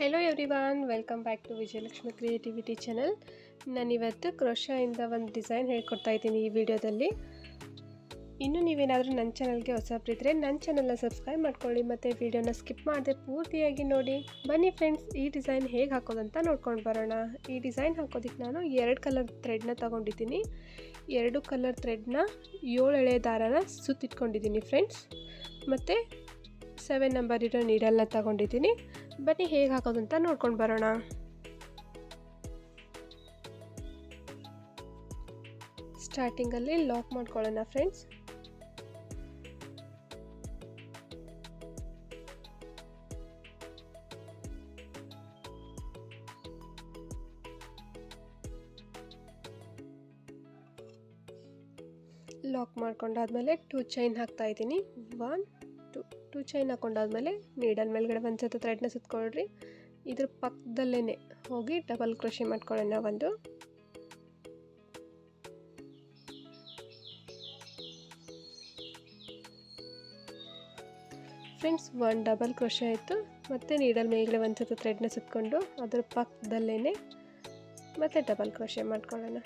Hello everyone welcome back to Vijayalakshmi creativity channel ನಾನಿವತ್ತು ಕ್ರೋಶಾಯಿಂದ ಒಂದು ಡಿಸೈನ್ ಹೇಳ್ಕೊಡ್ತಾ ಇದ್ದೀನಿ ಈ ವಿಡಿಯೋದಲ್ಲಿ. ಇನ್ನು ನೀವೇನಾದರೂ ನನ್ನ ಚಾನಲ್ಗೆ ಹೊಸಬ್ರಿದ್ರೆ ನನ್ನ ಚಾನಲ್ನ ಸಬ್ಸ್ಕ್ರೈಬ್ ಮಾಡ್ಕೊಳ್ಳಿ ಮತ್ತು ವಿಡಿಯೋನ ಸ್ಕಿಪ್ ಮಾಡದೆ ಪೂರ್ತಿಯಾಗಿ ನೋಡಿ. ಬನ್ನಿ ಫ್ರೆಂಡ್ಸ್ ಈ ಡಿಸೈನ್ ಹೇಗೆ ಹಾಕೋದಂತ ನೋಡ್ಕೊಂಡು ಬರೋಣ. ಈ ಡಿಸೈನ್ ಹಾಕೋದಕ್ಕೆ ನಾನು ಎರಡು ಕಲರ್ ಥ್ರೆಡ್ನ ತೊಗೊಂಡಿದ್ದೀನಿ. ಎರಡು ಕಲರ್ ಥ್ರೆಡ್ನ ಏಳು ಎಳೆ ದಾರನ ಸುತ್ತಿಟ್ಕೊಂಡಿದ್ದೀನಿ ಫ್ರೆಂಡ್ಸ್ ಮತ್ತು ಸೆವೆನ್ ನಂಬರ್ ಇರೋ ನೀಡಲ್ನ ತಗೊಂಡಿದ್ದೀನಿ. ಬನ್ನಿ, ಹೇಗೆ ಹಾಕೋದು ಅಂತ ನೋಡ್ಕೊಂಡು ಬರೋಣ. ಸ್ಟಾರ್ಟಿಂಗಲ್ಲಿ ಲಾಕ್ ಮಾಡ್ಕೊಳ್ಳೋಣ ಫ್ರೆಂಡ್ಸ್ ಲಾಕ್ ಮಾಡ್ಕೊಂಡಾದ್ಮೇಲೆ ಟೂ ಚೈನ್ ಹಾಕ್ತಾ ಇದ್ದೀನಿ. ಒನ್ ಟು ಚೈನ್ ಹಾಕೊಂಡಾದ್ಮೇಲೆ ನೀಡಲ್ ಮೇಲ್ಗಡೆ ಒಂದು ಸತ ಥ್ರೆಡ್ನ ಸುತ್ಕೊಳ್ರಿ. ಇದ್ರ ಪಕ್ಕದಲ್ಲೇ ಹೋಗಿ ಡಬಲ್ ಕೃಷಿ ಮಾಡ್ಕೊಳ್ಳೋಣ ಒಂದು ಫ್ರೆಂಡ್ಸ್ ಒಂದು ಡಬಲ್ ಕ್ರೋಶೆ ಆಯಿತು. ಮತ್ತು ನೀಡಲ್ ಮೇಲ್ಗಡೆ ಒಂದು ಸತ ಥ್ರೆಡ್ನ ಸುತ್ಕೊಂಡು ಅದ್ರ ಪಕ್ಕದಲ್ಲೇ ಮತ್ತು ಡಬಲ್ ಕ್ರೋಶೆ ಮಾಡ್ಕೊಳ್ಳೋಣ.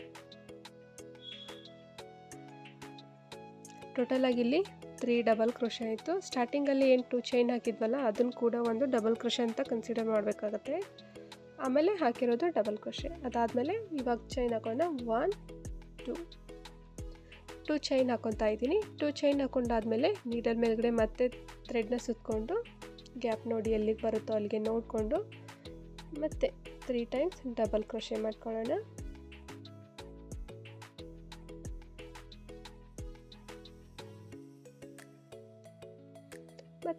ಟೋಟಲಾಗಿ ಇಲ್ಲಿ ತ್ರೀ ಡಬಲ್ ಕ್ರೋಶ ಆಯಿತು. ಸ್ಟಾರ್ಟಿಂಗಲ್ಲಿ ಏನು ಟೂ ಚೈನ್ ಹಾಕಿದ್ವಲ್ಲ ಅದನ್ನು ಕೂಡ ಒಂದು ಡಬಲ್ ಕ್ರೋಶ ಅಂತ ಕನ್ಸಿಡರ್ ಮಾಡಬೇಕಾಗತ್ತೆ. ಆಮೇಲೆ ಹಾಕಿರೋದು ಡಬಲ್ ಕ್ರೋಶೆ ಅದಾದಮೇಲೆ ಇವಾಗ ಚೈನ್ ಹಾಕೋಣ. ಒನ್ ಟೂ ಟೂ ಚೈನ್ ಹಾಕೊತಾ ಇದ್ದೀನಿ. ಟೂ ಚೈನ್ ಹಾಕೊಂಡಾದ್ಮೇಲೆ ನೀಡಲ್ ಮೇಲ್ಗಡೆ ಮತ್ತೆ ಥ್ರೆಡ್ನ ಸುತ್ತಕೊಂಡು ಗ್ಯಾಪ್ ನೋಡಿ ಎಲ್ಲಿಗೆ ಬರುತ್ತೋ ಅಲ್ಲಿಗೆ ನೋಡಿಕೊಂಡು, ಮತ್ತೆ ತ್ರೀ ಟೈಮ್ಸ್ ಡಬಲ್ ಕ್ರೋಶೆ ಮಾಡ್ಕೊಳ್ಳೋಣ.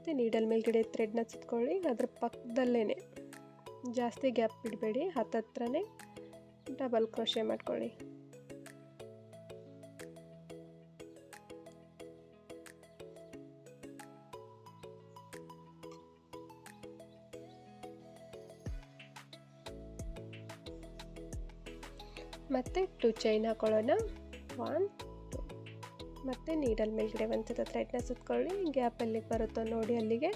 ಮತ್ತು ನೀಡಲ್ ಮೇಲ್ಗಡೆ ಥ್ರೆಡ್ನ ಸುತ್ಕೊಳ್ಳಿ. ಅದ್ರ ಪಕ್ಕದಲ್ಲೇ ಜಾಸ್ತಿ ಗ್ಯಾಪ್ ಬಿಡಬೇಡಿ. ಹತ್ತತ್ರನೇ ಡಬಲ್ ಕ್ರೋಶೆ ಮಾಡ್ಕೊಳ್ಳಿ. ಮತ್ತು ಟು ಚೈನ್ ಹಾಕೊಳ್ಳೋಣ. ಒನ್ ಮತ್ತು ನೀಡಲ್ ಮೇಲ್ಗಡೆ ಒಂದು ಸತ ಥ್ರೆಡ್ನ ಸುತ್ಕೊಳ್ಳಿ. ಗ್ಯಾಪ್ ಎಲ್ಲಿಗೆ ಬರುತ್ತೋ ನೋಡಿ ಅಲ್ಲಿಗೆ.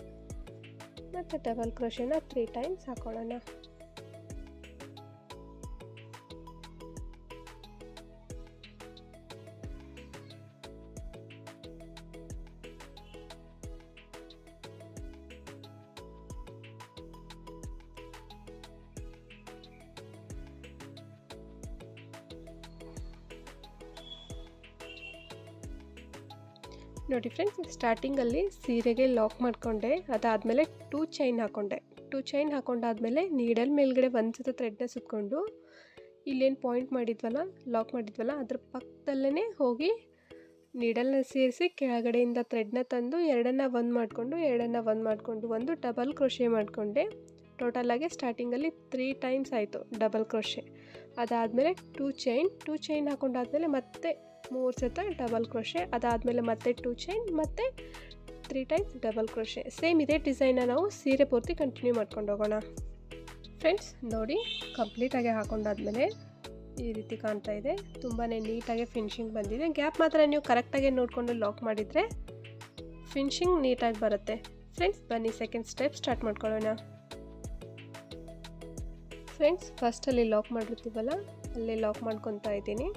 ಮತ್ತು ಡಬಲ್ ಕ್ರೋಶನ ತ್ರೀ ಟೈಮ್ಸ್ ಹಾಕೊಳ್ಳೋಣ. ನೋಡಿ ಫ್ರೆಂಡ್ಸ್ ಸ್ಟಾರ್ಟಿಂಗಲ್ಲಿ ಸೀರೆಗೆ ಲಾಕ್ ಮಾಡಿಕೊಂಡೆ, ಅದಾದಮೇಲೆ ಟೂ ಚೈನ್ ಹಾಕ್ಕೊಂಡೆ ಟೂ ಚೈನ್ ಹಾಕೊಂಡಾದ್ಮೇಲೆ ನೀಡಲ್ ಮೇಲ್ಗಡೆ ಒಂದು ಸತ ಥ್ರೆಡ್ನ ಸುತ್ಕೊಂಡು, ಇಲ್ಲೇನು ಪಾಯಿಂಟ್ ಮಾಡಿದ್ವಲ್ಲ ಲಾಕ್ ಮಾಡಿದ್ವಲ್ಲ, ಅದ್ರ ಪಕ್ಕದಲ್ಲೇ ಹೋಗಿ ನೀಡಲ್ನ ಸೇರಿಸಿ ಕೆಳಗಡೆಯಿಂದ ಥ್ರೆಡ್ನ ತಂದು, ಎರಡನ್ನ ಒಂದು ಮಾಡಿಕೊಂಡು, ಎರಡನ್ನ ಒಂದು ಮಾಡಿಕೊಂಡು, ಒಂದು ಡಬಲ್ ಕ್ರೋಶೆ ಮಾಡಿಕೊಂಡೆ. ಟೋಟಲಾಗಿ ಸ್ಟಾರ್ಟಿಂಗಲ್ಲಿ ತ್ರೀ ಟೈಮ್ಸ್ ಆಯಿತು ಡಬಲ್ ಕ್ರೋಶೆ ಅದಾದಮೇಲೆ ಟೂ ಚೈನ್ ಟೂ ಚೈನ್ ಹಾಕೊಂಡಾದ್ಮೇಲೆ ಮತ್ತೆ ಮೂರು ಸತ ಡಬಲ್ ಕ್ರೋಶೆ, ಅದಾದಮೇಲೆ ಮತ್ತೆ ಟೂ ಚೈನ್ ಮತ್ತು three times double crochet same ಇದೇ ಡಿಸೈನ್ನ ನಾವು ಸೀರೆ ಪೂರ್ತಿ ಕಂಟಿನ್ಯೂ ಮಾಡ್ಕೊಂಡು ಹೋಗೋಣ. ಫ್ರೆಂಡ್ಸ್ ನೋಡಿ ಕಂಪ್ಲೀಟಾಗಿ ಹಾಕೊಂಡಾದ್ಮೇಲೆ ಈ ರೀತಿ ಕಾಣ್ತಾ ಇದೆ. ತುಂಬಾ ನೀಟಾಗಿ ಫಿನಿಶಿಂಗ್ ಬಂದಿದೆ. ಗ್ಯಾಪ್ ಮಾತ್ರ ನೀವು ಕರೆಕ್ಟಾಗಿ ನೋಡಿಕೊಂಡು ಲಾಕ್ ಮಾಡಿದರೆ ಫಿನಿಶಿಂಗ್ ನೀಟಾಗಿ ಬರುತ್ತೆ. ಫ್ರೆಂಡ್ಸ್ ಬನ್ನಿ ಸೆಕೆಂಡ್ ಸ್ಟೆಪ್ ಸ್ಟಾರ್ಟ್ ಮಾಡ್ಕೊಳ್ಳೋಣ. ಫ್ರೆಂಡ್ಸ್ ಫಸ್ಟಲ್ಲಿ ಲಾಕ್ ಮಾಡಿರ್ತೀವಲ್ಲ ಅಲ್ಲೇ ಲಾಕ್ ಮಾಡ್ಕೊತಾ ಇದ್ದೀನಿ.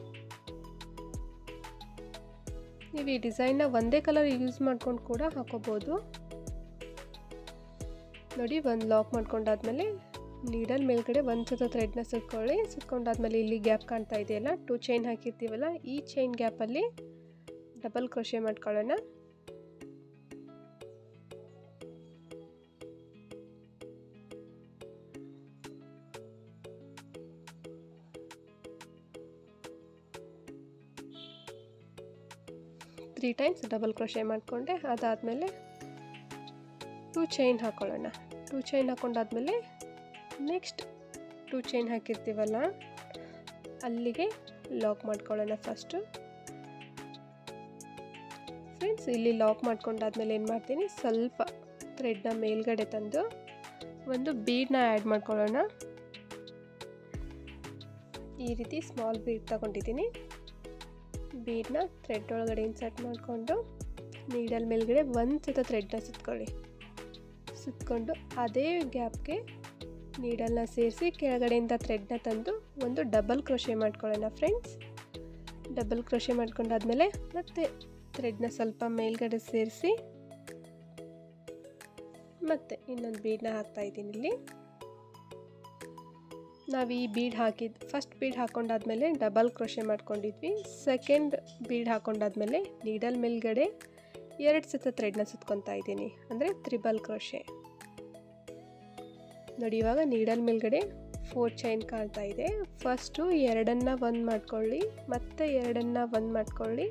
ನೀವು ಈ ಡಿಸೈನ್ನ ಒಂದೇ ಕಲರ್ ಯೂಸ್ ಮಾಡ್ಕೊಂಡು ಕೂಡ ಹಾಕೋಬೋದು. ನೋಡಿ, ಒಂದು ಲಾಕ್ ಮಾಡ್ಕೊಂಡಾದ್ಮೇಲೆ ನೀಡಲ್ ಮೇಲ್ಗಡೆ ಒಂದು ಸತ ಥ್ರೆಡ್ನ ಸುತ್ಕೊಳ್ಳಿ. ಸುತ್ಕೊಂಡಾದ್ಮೇಲೆ ಇಲ್ಲಿ ಗ್ಯಾಪ್ ಕಾಣ್ತಾ ಇದೆಯಲ್ಲ ಟೂ ಚೈನ್ ಹಾಕಿರ್ತೀವಲ್ಲ, ಈ ಚೈನ್ ಗ್ಯಾಪಲ್ಲಿ ಡಬಲ್ ಕ್ರೋಶೆ ಮಾಡ್ಕೊಳ್ಳೋಣ. ತ್ರೀ ಟೈಮ್ಸ್ ಡಬಲ್ ಕ್ರೋಶೆ ಮಾಡಿಕೊಂಡೆ, ಅದಾದಮೇಲೆ ಟೂ ಚೈನ್ ಹಾಕ್ಕೊಳ್ಳೋಣ ಟೂ ಚೈನ್ ಹಾಕ್ಕೊಂಡಾದ್ಮೇಲೆ ನೆಕ್ಸ್ಟ್ ಟೂ ಚೈನ್ ಹಾಕಿರ್ತೀವಲ್ಲ, ಅಲ್ಲಿಗೆ ಲಾಕ್ ಮಾಡ್ಕೊಳ್ಳೋಣ ಫಸ್ಟು ಫ್ರೆಂಡ್ಸ್ ಇಲ್ಲಿ ಲಾಕ್ ಮಾಡ್ಕೊಂಡಾದ್ಮೇಲೆ ಏನು ಮಾಡ್ತೀನಿ, ಸ್ವಲ್ಪ ಥ್ರೆಡ್ನ ಮೇಲ್ಗಡೆ ತಂದು ಒಂದು ಬೀಡನ್ನ ಆ್ಯಡ್ ಮಾಡ್ಕೊಳ್ಳೋಣ. ಈ ರೀತಿ ಸ್ಮಾಲ್ ಬೀಡ್ ತಗೊಂಡಿದ್ದೀನಿ. ಬೀಡನ್ನ ಥ್ರೆಡ್ ಒಳಗಡೆ ಇನ್ಸರ್ಟ್ ಮಾಡಿಕೊಂಡು ನೀಡಲ್ ಮೇಲ್ಗಡೆ ಒಂದು ಸತ ಥ್ರೆಡ್ನ ಸುತ್ಕೊಳ್ಳಿ. ಸುತ್ಕೊಂಡು ಅದೇ ಗ್ಯಾಪ್ಗೆ ನೀಡಲ್ನ ಸೇರಿಸಿ ಕೆಳಗಡೆಯಿಂದ ಥ್ರೆಡ್ನ ತಂದು ಒಂದು ಡಬಲ್ ಕ್ರೋಶೆ ಮಾಡ್ಕೊಳ್ಳೋಣ ಫ್ರೆಂಡ್ಸ್ ಡಬಲ್ ಕ್ರೋಶೆ ಮಾಡ್ಕೊಂಡಾದ್ಮೇಲೆ ಮತ್ತೆ ಥ್ರೆಡ್ನ ಸ್ವಲ್ಪ ಮೇಲ್ಗಡೆ ಸೇರಿಸಿ ಮತ್ತೆ ಇನ್ನೊಂದು ಬೀಡನ್ನ ಹಾಕ್ತಾ ಇದ್ದೀನಿ ಇಲ್ಲಿ. ನಾವು ಈ ಬೀಡ್ ಹಾಕಿದ್ದು ಫಸ್ಟ್ ಬೀಡ್ ಹಾಕೊಂಡಾದ್ಮೇಲೆ ಡಬಲ್ ಕ್ರೋಶೆ ಮಾಡ್ಕೊಂಡಿದ್ವಿ. ಸೆಕೆಂಡ್ ಬೀಡ್ ಹಾಕೊಂಡಾದ್ಮೇಲೆ ನೀಡಲ್ ಮೇಲ್ಗಡೆ ಎರಡು ಸತ ಥ್ರೆಡ್ನ ಸುತ್ಕೊತಾ ಇದ್ದೀನಿ. ಅಂದರೆ ತ್ರಿಬಲ್ ಕ್ರೋಶೆ ನೋಡಿ, ಇವಾಗ ನೀಡಲ್ ಮೇಲ್ಗಡೆ ಫೋರ್ ಚೈನ್ ಕಾಣ್ತಾ ಇದೆ. ಫಸ್ಟು ಎರಡನ್ನು ಒಂದು ಮಾಡ್ಕೊಳ್ಳಿ, ಮತ್ತೆ ಎರಡನ್ನು ಒಂದು ಮಾಡ್ಕೊಳ್ಳಿ,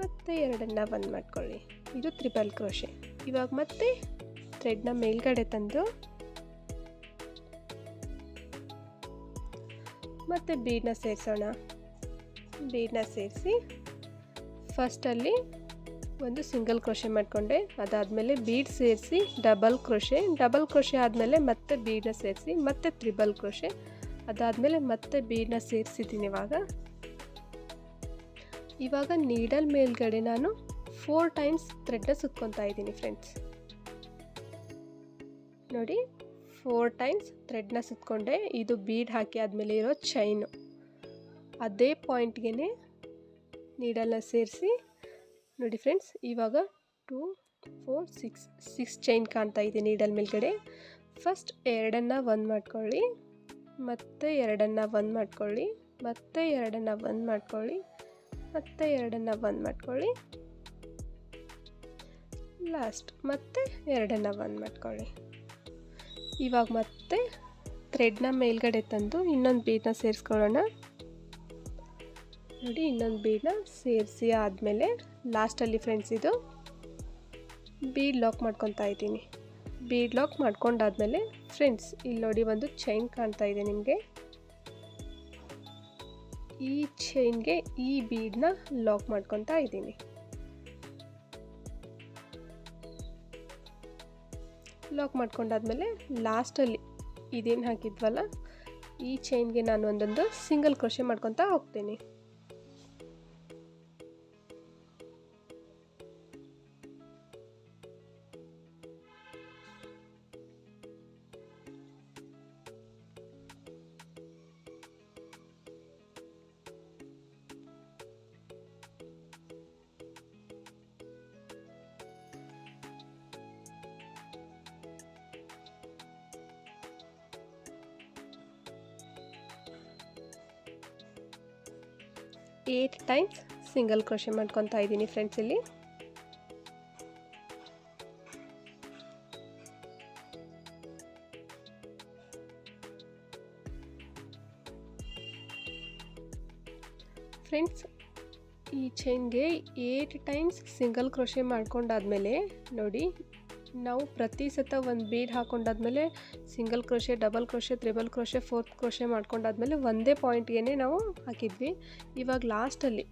ಮತ್ತೆ ಎರಡನ್ನು ಒಂದು ಮಾಡ್ಕೊಳ್ಳಿ. ಇದು ತ್ರಿಬಲ್ ಕ್ರೋಶೆ ಇವಾಗ ಮತ್ತೆ ಥ್ರೆಡ್ನ ಮೇಲ್ಗಡೆ ತಂದು ಮತ್ತು ಬೀಡನ್ನ ಸೇರಿಸೋಣ. ಬೀಡನ್ನ ಸೇರಿಸಿ ಫಸ್ಟಲ್ಲಿ ಒಂದು ಸಿಂಗಲ್ ಕ್ರೋಶೆ ಮಾಡಿಕೊಂಡೆ. ಅದಾದಮೇಲೆ ಬೀಡ್ ಸೇರಿಸಿ ಡಬಲ್ ಕ್ರೋಶೆ ಡಬಲ್ ಕ್ರೋಶೆ ಆದಮೇಲೆ ಮತ್ತೆ ಬೀಡನ್ನ ಸೇರಿಸಿ ಮತ್ತೆ ತ್ರಿಬಲ್ ಕ್ರೋಶೆ ಅದಾದಮೇಲೆ ಮತ್ತೆ ಬೀಡನ್ನ ಸೇರಿಸಿದ್ದೀನಿ ಇವಾಗ. ಇವಾಗ ನೀಡಲ್ ಮೇಲ್ಗಡೆ ನಾನು ಫೋರ್ ಟೈಮ್ಸ್ ಥ್ರೆಡ್ನ ಸುತ್ಕೊತಾ ಇದ್ದೀನಿ ಫ್ರೆಂಡ್ಸ್ ನೋಡಿ ಫೋರ್ ಟೈಮ್ಸ್ ಥ್ರೆಡ್ನ ಸುತ್ತಕೊಂಡೆ ಇದು ಬೀಡ್ ಹಾಕಿ ಆದಮೇಲೆ ಇರೋ ಚೈನು ಅದೇ ಪಾಯಿಂಟ್ಗೆ ನೀಡಲ್ನ ಸೇರಿಸಿ. ನೋಡಿ ಫ್ರೆಂಡ್ಸ್ ಇವಾಗ two four six six chain ಕಾಣ್ತಾ ಇದೆ ನೀಡಲ್ ಮೇಲ್ಗಡೆ. ಫಸ್ಟ್ ಎರಡನ್ನು ಒಂದು ಮಾಡ್ಕೊಳ್ಳಿ. ಮತ್ತೆ ಎರಡನ್ನು ಒಂದು ಮಾಡ್ಕೊಳ್ಳಿ. ಮತ್ತೆ ಎರಡನ್ನು ಒಂದು ಮಾಡ್ಕೊಳ್ಳಿ. ಮತ್ತೆ ಎರಡನ್ನು ಒಂದು ಮಾಡ್ಕೊಳ್ಳಿ. ಲಾಸ್ಟ್ ಮತ್ತೆ ಎರಡನ್ನು ಒಂದು ಮಾಡ್ಕೊಳ್ಳಿ. ಇವಾಗ ಮತ್ತೆ ಥ್ರೆಡ್ನ ಮೇಲ್ಗಡೆ ತಂದು ಇನ್ನೊಂದು ಬೀಡನ್ನ ಸೇರಿಸ್ಕೊಳ್ಳೋಣ. ನೋಡಿ, ಇನ್ನೊಂದು ಬೀಡನ್ನ ಸೇರಿಸಿ ಆದಮೇಲೆ ಲಾಸ್ಟಲ್ಲಿ ಫ್ರೆಂಡ್ಸ್ ಇದು ಬೀಡ್ ಲಾಕ್ ಮಾಡ್ಕೊತಾ ಇದ್ದೀನಿ. ಬೀಡ್ ಲಾಕ್ ಮಾಡ್ಕೊಂಡಾದ್ಮೇಲೆ ಫ್ರೆಂಡ್ಸ್ ಇಲ್ಲಿ ನೋಡಿ ಒಂದು ಚೈನ್ ಕಾಣ್ತಾ ಇದೆ ನಿಮಗೆ. ಈ ಚೈನ್ಗೆ ಈ ಬೀಡನ್ನ ಲಾಕ್ ಮಾಡ್ಕೊತಾ ಇದ್ದೀನಿ. ಲಾಕ್ ಮಾಡ್ಕೊಂಡಾದ್ಮೇಲೆ ಲಾಸ್ಟಲ್ಲಿ ಇದೇನು ಹಾಕಿದ್ವಲ್ಲ ಈ ಚೈನ್ಗೆ ನಾನು ಒಂದೊಂದು ಸಿಂಗಲ್ ಕ್ರೋಶೆ ಮಾಡ್ಕೊತಾ ಹೋಗ್ತೀನಿ. ಏಟ್ ಟೈಮ್ಸ್ ಸಿಂಗಲ್ ಕ್ರೋಶೆ ಮಾಡ್ಕೊತಾ ಇದ್ದೀನಿ ಫ್ರೆಂಡ್ಸ್ ಇಲ್ಲಿ. ಫ್ರೆಂಡ್ಸ್ ಈ ಚೈನ್ಗೆ ಏಟ್ ಟೈಮ್ಸ್ ಸಿಂಗಲ್ ಕ್ರೋಶೆ ಮಾಡ್ಕೊಂಡಾದ್ಮೇಲೆ ನೋಡಿ ನಾವು ಪ್ರತಿ ಸತ ಒಂದು bead ಹಾಕೊಂಡಾದ್ಮೇಲೆ single crochet, double crochet, triple crochet, fourth crochet ಮಾಡ್ಕೊಂಡಾದ್ಮೇಲೆ ಒಂದೇ ಪಾಯಿಂಟ್ಗೆ ನಾವು ಹಾಕಿದ್ವಿ. ಇವಾಗ ಲಾಸ್ಟಲ್ಲಿ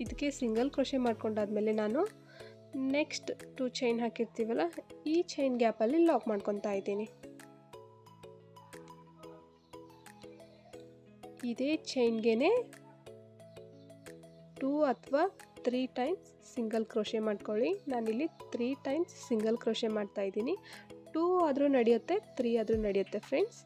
ಇದಕ್ಕೆ ಸಿಂಗಲ್ ಕ್ರೋಶೆ ಮಾಡ್ಕೊಂಡಾದ್ಮೇಲೆ ನಾನು ನೆಕ್ಸ್ಟ್ ಟು ಚೈನ್ ಹಾಕಿರ್ತೀವಲ್ಲ, ಈ ಚೈನ್ ಗ್ಯಾಪಲ್ಲಿ ಲಾಕ್ ಮಾಡ್ಕೊತಾ ಇದ್ದೀನಿ. ಇದೇ ಚೈನ್ಗೆ ಟೂ ಅಥವಾ ತ್ರೀ ಟೈಮ್ಸ್ ಸಿಂಗಲ್ ಕ್ರೋಶೆ ಮಾಡ್ಕೊಳ್ಳಿ. ನಾನಿಲ್ಲಿ ತ್ರೀ ಟೈಮ್ಸ್ ಸಿಂಗಲ್ ಕ್ರೋಶೆ ಮಾಡ್ತಾ ಇದ್ದೀನಿ. ಟೂ ಆದರೂ ನಡೆಯುತ್ತೆ ತ್ರೀ ಆದರೂ ನಡೆಯುತ್ತೆ ಫ್ರೆಂಡ್ಸ್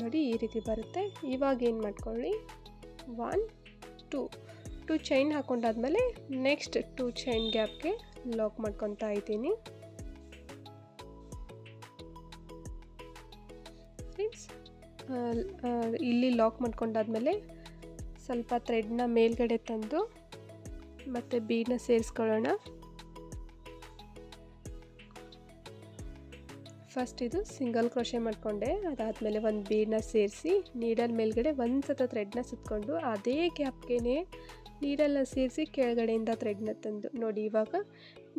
ನೋಡಿ ಈ ರೀತಿ ಬರುತ್ತೆ. ಇವಾಗ ಏನು ಮಾಡ್ಕೊಳ್ಳಿ? ಒನ್ ಟೂ ಟೂ ಚೈನ್ ಹಾಕೊಂಡಾದ್ಮೇಲೆ ನೆಕ್ಸ್ಟ್ ಟೂ ಚೈನ್ ಗ್ಯಾಪ್ಗೆ ಲಾಕ್ ಮಾಡ್ಕೊತಾ ಇದ್ದೀನಿ. ಇಲ್ಲಿ ಲಾಕ್ ಮಾಡ್ಕೊಂಡಾದ್ಮೇಲೆ ಸ್ವಲ್ಪ ಥ್ರೆಡ್ನ ಮೇಲ್ಗಡೆ ತಂದು ಮತ್ತು ಬೀಡನ್ನ ಸೇರಿಸ್ಕೊಳ್ಳೋಣ. ಫಸ್ಟ್ ಇದು ಸಿಂಗಲ್ ಕ್ರೋಶೆ ಮಾಡಿಕೊಂಡೆ. ಅದಾದಮೇಲೆ ಒಂದು ಬೀಡನ್ನ ಸೇರಿಸಿ ನೀಡಲ್ ಮೇಲ್ಗಡೆ ಒಂದು ಸತ ಥ್ರೆಡ್ನ ಸುತ್ತಕೊಂಡು ಅದೇ ಗ್ಯಾಪ್ಗೆ ನೀಡಲ್ಲ ಸೇರಿಸಿ ಕೆಳಗಡೆಯಿಂದ ಥ್ರೆಡ್ನ ತಂದು. ನೋಡಿ ಇವಾಗ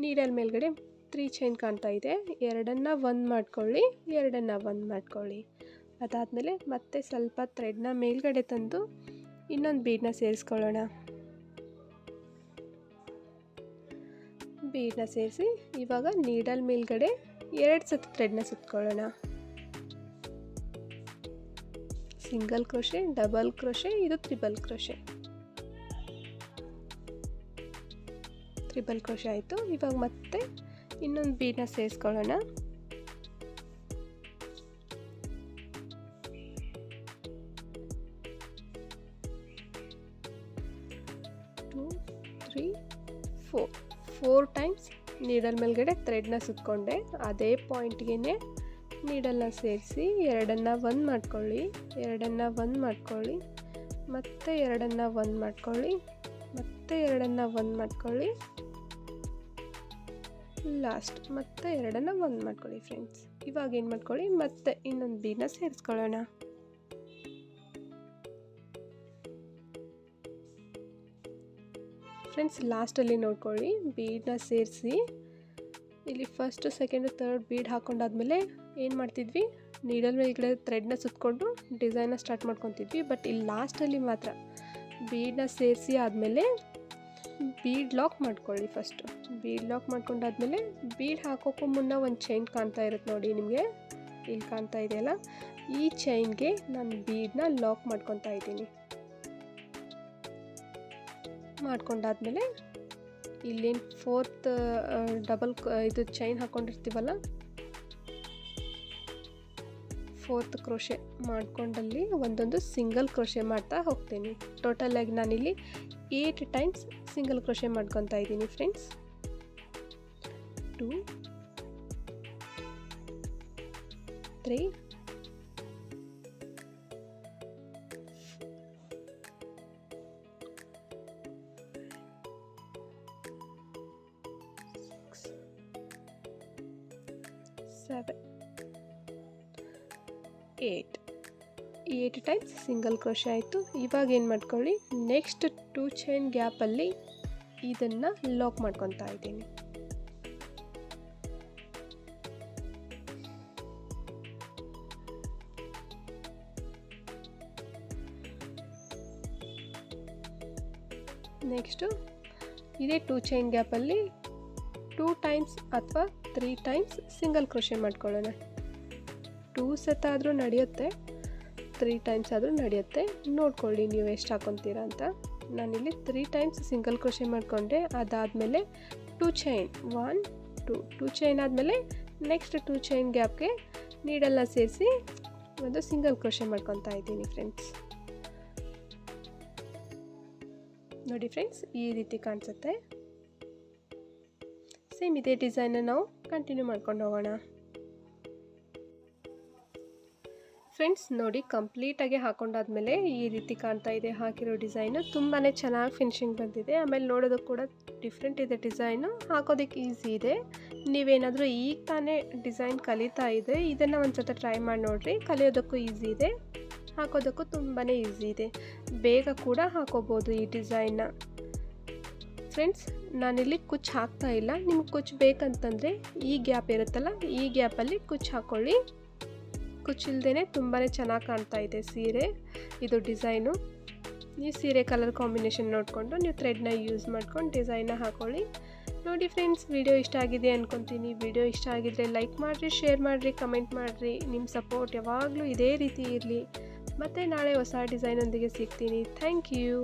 ನೀಡಲ್ ಮೇಲ್ಗಡೆ ತ್ರೀ ಚೈನ್ ಕಾಣ್ತಾ ಇದೆ. ಎರಡನ್ನು ಒಂದು ಮಾಡ್ಕೊಳ್ಳಿ, ಎರಡನ್ನು ಒಂದು ಮಾಡ್ಕೊಳ್ಳಿ. ಅದಾದಮೇಲೆ ಮತ್ತೆ ಸ್ವಲ್ಪ ಥ್ರೆಡ್ನ ಮೇಲ್ಗಡೆ ತಂದು ಇನ್ನೊಂದು ಬೀಡನ್ನ ಸೇರಿಸ್ಕೊಳ್ಳೋಣ. ಬೀಡನ್ನ ಸೇರಿಸಿ ಇವಾಗ ನೀಡಲ್ ಮೇಲ್ಗಡೆ ಎರಡು ಸತಿ ಥ್ರೆಡ್ನ ಸುತ್ಕೊಳ್ಳೋಣ. ಸಿಂಗಲ್ ಕ್ರೋಶೆ ಡಬಲ್ ಕ್ರೋಶೆ ಇದು ತ್ರಿಬಲ್ ಕ್ರೋಶೆ ತ್ರಿಬಲ್ ಕ್ರೋಶೆ ಆಯಿತು. ಇವಾಗ ಮತ್ತೆ ಇನ್ನೊಂದು ಬೀಡನ್ನ ಸೇರಿಸ್ಕೊಳ್ಳೋಣ. Three four four times needle ಮೇಲ್ಗಡೆ ಥ್ರೆಡ್ನ ಸುತ್ತಕೊಂಡೆ ಅದೇ ಪಾಯಿಂಟ್ಗೆ ನೀಡಲ್ನ ಸೇರಿಸಿ ಎರಡನ್ನು ಒಂದು ಮಾಡ್ಕೊಳ್ಳಿ. ಎರಡನ್ನು ಒಂದು ಮಾಡ್ಕೊಳ್ಳಿ. ಮತ್ತೆ ಎರಡನ್ನು ಒಂದು ಮಾಡ್ಕೊಳ್ಳಿ. ಮತ್ತೆ ಎರಡನ್ನು ಒಂದು ಮಾಡ್ಕೊಳ್ಳಿ. ಲಾಸ್ಟ್ ಮತ್ತೆ ಎರಡನ್ನು ಒಂದು ಮಾಡ್ಕೊಳ್ಳಿ ಫ್ರೆಂಡ್ಸ್ ಇವಾಗ ಏನು ಮಾಡ್ಕೊಳ್ಳಿ? ಮತ್ತೆ ಇನ್ನೊಂದು ಬೀನ ಸೇರಿಸ್ಕೊಳ್ಳೋಣ. ಫ್ರೆಂಡ್ಸ್, ಲಾಸ್ಟಲ್ಲಿ ನೋಡ್ಕೊಳ್ಳಿ, ಬೀಡನ್ನ ಸೇರಿಸಿ. ಇಲ್ಲಿ ಫಸ್ಟು ಸೆಕೆಂಡು ತರ್ಡ್ ಬೀಡ್ ಹಾಕ್ಕೊಂಡಾದ್ಮೇಲೆ ಏನು ಮಾಡ್ತಿದ್ವಿ? ನೀಡಲ್ ಮೇಲ್ಗಡೆ ಥ್ರೆಡ್ನ ಸುತ್ತಕೊಂಡು ಡಿಸೈನ್ನ ಸ್ಟಾರ್ಟ್ ಮಾಡ್ಕೊತಿದ್ವಿ. ಬಟ್ ಇಲ್ಲಿ ಲಾಸ್ಟಲ್ಲಿ ಮಾತ್ರ ಬೀಡನ್ನ ಸೇರಿಸಿ ಆದಮೇಲೆ ಬೀಡ್ ಲಾಕ್ ಮಾಡ್ಕೊಳ್ಳಿ ಫಸ್ಟು ಬೀಡ್ ಲಾಕ್ ಮಾಡ್ಕೊಂಡಾದ್ಮೇಲೆ ಬೀಡ್ ಹಾಕೋಕ್ಕೂ ಮುನ್ನ ಒಂದು ಚೈನ್ ಕಾಣ್ತಾ ಇರುತ್ತೆ ನೋಡಿ ನಿಮಗೆ. ಇಲ್ಲಿ ಕಾಣ್ತಾ ಇದೆಯಲ್ಲ? ಈ ಚೈನ್ಗೆ ನಾನು ಬೀಡನ್ನ ಲಾಕ್ ಮಾಡ್ಕೊತಾ ಇದ್ದೀನಿ. ಮಾಡ್ಕೊಂಡಾದ್ಮೇಲೆ ಇಲ್ಲೇನು ಫೋರ್ತ್ ಡಬಲ್ ಇದು ಚೈನ್ ಹಾಕ್ಕೊಂಡಿರ್ತೀವಲ್ಲ ಫೋರ್ತ್ ಕ್ರೋಶೆ ಮಾಡ್ಕೊಂಡಲ್ಲಿ ಒಂದೊಂದು ಸಿಂಗಲ್ ಕ್ರೋಶೆ ಮಾಡ್ತಾ ಹೋಗ್ತೀನಿ. ಟೋಟಲಾಗಿ ನಾನಿಲ್ಲಿ ಏಟ್ ಟೈಮ್ಸ್ ಸಿಂಗಲ್ ಕ್ರೋಶೆ ಮಾಡ್ಕೊತಾ ಇದ್ದೀನಿ friends two three eight eight times single crochet ಆಯಿತು. ಇವಾಗ ಏನು ಮಾಡ್ಕೊಳ್ಳಿ? ನೆಕ್ಸ್ಟ್ ಟೂ ಚೈನ್ ಗ್ಯಾಪಲ್ಲಿ ಇದನ್ನು ಲಾಕ್ ಮಾಡ್ಕೊತಾ ಇದ್ದೀನಿ. ನೆಕ್ಸ್ಟು ಇದೇ ಟೂ ಚೈನ್ ಗ್ಯಾಪಲ್ಲಿ ಟೂ ಟೈಮ್ಸ್ ಅಥವಾ ತ್ರೀ ಟೈಮ್ಸ್ ಸಿಂಗಲ್ ಕ್ರೋಶೆ ಮಾಡ್ಕೊಳ್ಳೋಣ. ಟೂ ಸೆತ್ ಆದರೂ ನಡೆಯುತ್ತೆ ತ್ರೀ ಟೈಮ್ಸ್ ಆದರೂ ನಡೆಯುತ್ತೆ. ನೋಡ್ಕೊಳ್ಳಿ ನೀವು ಎಷ್ಟು ಹಾಕೊತೀರಾ ಅಂತ. ನಾನಿಲ್ಲಿ ತ್ರೀ ಟೈಮ್ಸ್ ಸಿಂಗಲ್ ಕ್ರೋಶೆ ಮಾಡಿಕೊಂಡೆ. ಅದಾದಮೇಲೆ two chain one two two chain ಆದಮೇಲೆ ನೆಕ್ಸ್ಟ್ ಟೂ ಚೈನ್ ಗ್ಯಾಪ್ಗೆ ನೀಡೆಲ್ಲ ಸೇರಿಸಿ ಒಂದು ಸಿಂಗಲ್ ಕ್ರೋಶೆ ಮಾಡ್ಕೊತಾ ಇದ್ದೀನಿ ಫ್ರೆಂಡ್ಸ್ ನೋಡಿ ಫ್ರೆಂಡ್ಸ್ ಈ ರೀತಿ ಕಾಣಿಸುತ್ತೆ. ಸೇಮ್ ಇದೇ ಡಿಸೈನ ನಾವು ಕಂಟಿನ್ಯೂ ಮಾಡ್ಕೊಂಡು ಹೋಗೋಣ. ಫ್ರೆಂಡ್ಸ್, ನೋಡಿ ಕಂಪ್ಲೀಟಾಗಿ ಹಾಕೊಂಡಾದ್ಮೇಲೆ ಈ ರೀತಿ ಕಾಣ್ತಾ ಇದೆ ಹಾಕಿರೋ ಡಿಸೈನು. ತುಂಬಾ ಚೆನ್ನಾಗಿ ಫಿನಿಶಿಂಗ್ ಬಂದಿದೆ. ಆಮೇಲೆ ನೋಡೋದಕ್ಕೆ ಕೂಡ ಡಿಫ್ರೆಂಟ್ ಇದೆ ಡಿಸೈನು. ಹಾಕೋದಕ್ಕೆ ಈಸಿ ಇದೆ. ನೀವೇನಾದರೂ ಈಗ ತಾನೇ ಡಿಸೈನ್ ಕಲಿತಾ ಇದೆ ಇದನ್ನು ಒಂದು ಸತ ಟ್ರೈ ಮಾಡಿ ನೋಡಿರಿ. ಕಲಿಯೋದಕ್ಕೂ ಈಸಿ ಇದೆ. ಹಾಕೋದಕ್ಕೂ ತುಂಬಾ ಈಸಿ ಇದೆ. ಬೇಗ ಕೂಡ ಹಾಕೋಬೋದು ಈ ಡಿಸೈನ್ನ. ಫ್ರೆಂಡ್ಸ್, ನಾನಿಲ್ಲಿ ಕುಚ್ ಹಾಕ್ತಾ ಇಲ್ಲ. ನಿಮ್ಗೆ ಕುಚ್ ಬೇಕಂತಂದರೆ ಈ ಗ್ಯಾಪ್ ಇರುತ್ತಲ್ಲ, ಈ ಗ್ಯಾಪಲ್ಲಿ ಕುಚ್ಚು ಹಾಕ್ಕೊಳ್ಳಿ ಕುಚ್ಚಿಲ್ದೇ ತುಂಬಾ ಚೆನ್ನಾಗಿ ಕಾಣ್ತಾ ಇದೆ ಸೀರೆ. ಇದು ಡಿಸೈನು. ನೀವು ಸೀರೆ ಕಲರ್ ಕಾಂಬಿನೇಷನ್ ನೋಡಿಕೊಂಡು ನೀವು ಥ್ರೆಡ್ನ ಯೂಸ್ ಮಾಡ್ಕೊಂಡು ಡಿಸೈನ್ನ ಹಾಕೊಳ್ಳಿ. ನೋಡಿ ಫ್ರೆಂಡ್ಸ್ ವಿಡಿಯೋ ಇಷ್ಟ ಆಗಿದೆ ಅಂದ್ಕೊತೀನಿ ವಿಡಿಯೋ ಇಷ್ಟ ಆಗಿದ್ರೆ ಲೈಕ್ ಮಾಡಿರಿ ಶೇರ್ ಮಾಡಿರಿ ಕಮೆಂಟ್ ಮಾಡಿರಿ. ನಿಮ್ಮ ಸಪೋರ್ಟ್ ಯಾವಾಗಲೂ ಇದೇ ರೀತಿ ಇರಲಿ. ಮತ್ತು ನಾಳೆ ಹೊಸ ಡಿಸೈನೊಂದಿಗೆ ಸಿಗ್ತೀನಿ. Thank you